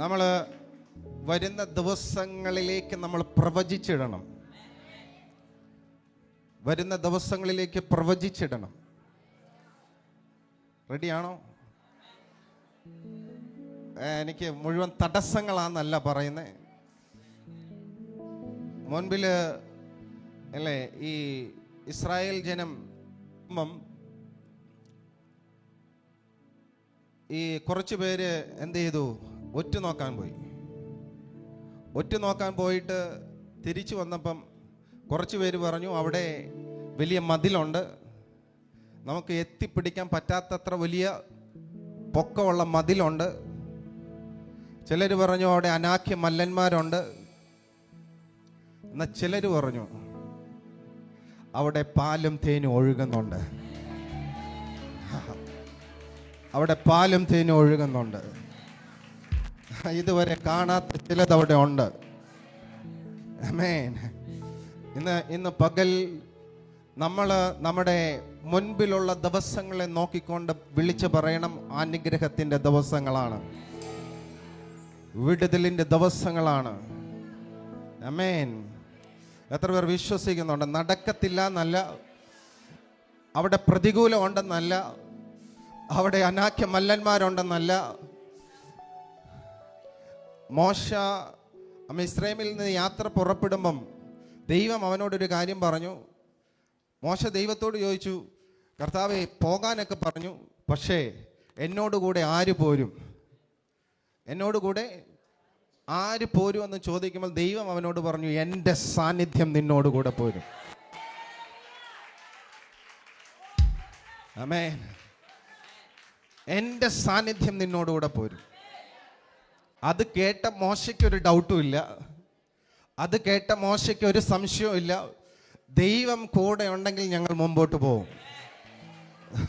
നമ്മൾ വരുന്ന ദിവസങ്ങളിലേക്ക് നമ്മൾ പ്രവചിച്ചിടണം. വരുന്ന ദിവസങ്ങളിലേക്ക് പ്രവചിച്ചിടണം. റെഡിയാണോ എനിക്ക് മുഴുവൻ തടസ്സങ്ങളാന്നല്ല പറയുന്നത് മുൻപിൽ അല്ലേ ഈ ഇസ്രായേൽ ജനം ഈ കുറച്ച് പേര് എന്ത് ചെയ്തു? ഒറ്റ നോക്കാൻ പോയി. ഒറ്റ നോക്കാൻ പോയിട്ട് തിരിച്ചു വന്നപ്പം കുറച്ച് പേര് പറഞ്ഞു അവിടെ വലിയ മതിലുണ്ട്. നമുക്ക് എത്തിപ്പിടിക്കാൻ പറ്റാത്തത്ര വലിയ പൊക്കമുള്ള മതിലുണ്ട്. ചിലർ പറഞ്ഞു അവിടെ അനാഖ്യ മല്ലന്മാരുണ്ട്. എന്നാൽ ചിലർ പറഞ്ഞു അവിടെ പാലും തേനും ഒഴുകുന്നുണ്ട്. അവിടെ പാലും തേനും ഒഴുകുന്നുണ്ട്. ഇതുവരെ കാണാത്ത ചിലത് അവിടെ ഉണ്ട്. ഇന്ന് ഇന്ന് പകൽ നമ്മൾ നമ്മുടെ മുൻപിലുള്ള ദിവസങ്ങളെ നോക്കിക്കൊണ്ട് വിളിച്ചു പറയണം അനുഗ്രഹത്തിന്റെ ദിവസങ്ങളാണ്. വിടുതലിന്റെ ദിവസങ്ങളാണ്. അമേൻ എത്ര പേർ വിശ്വസിക്കുന്നുണ്ട്? നടക്കത്തില്ല എന്നല്ല അവിടെ പ്രതികൂലം ഉണ്ടെന്നല്ല അവിടെ അനാഖ്യ മല്ലന്മാരുണ്ടെന്നല്ല മോശ ഇസ്രേമിൽ നിന്ന് യാത്ര പുറപ്പെടുമ്പം ദൈവം അവനോടൊരു കാര്യം പറഞ്ഞു. മോശ ദൈവത്തോട് ചോദിച്ചു കർത്താവെ പോകാനൊക്കെ പറഞ്ഞു പക്ഷേ എന്നോടുകൂടെ ആര് പോരും? എന്നോടുകൂടെ ആര് പോരും എന്ന് ചോദിക്കുമ്പോൾ ദൈവം അവനോട് പറഞ്ഞു എന്റെ സാന്നിധ്യം നിന്നോടുകൂടെ പോരും. അമേ എന്റെ സാന്നിധ്യം നിന്നോടുകൂടെ പോരും. അത് കേട്ട മോശയ്ക്കൊരു ഡൗട്ടും ഇല്ല. അത് കേട്ട മോശയ്ക്ക് ഒരു സംശയവും ഇല്ല. ദൈവം കൂടെ ഉണ്ടെങ്കിൽ ഞങ്ങൾ മുമ്പോട്ട് പോകും.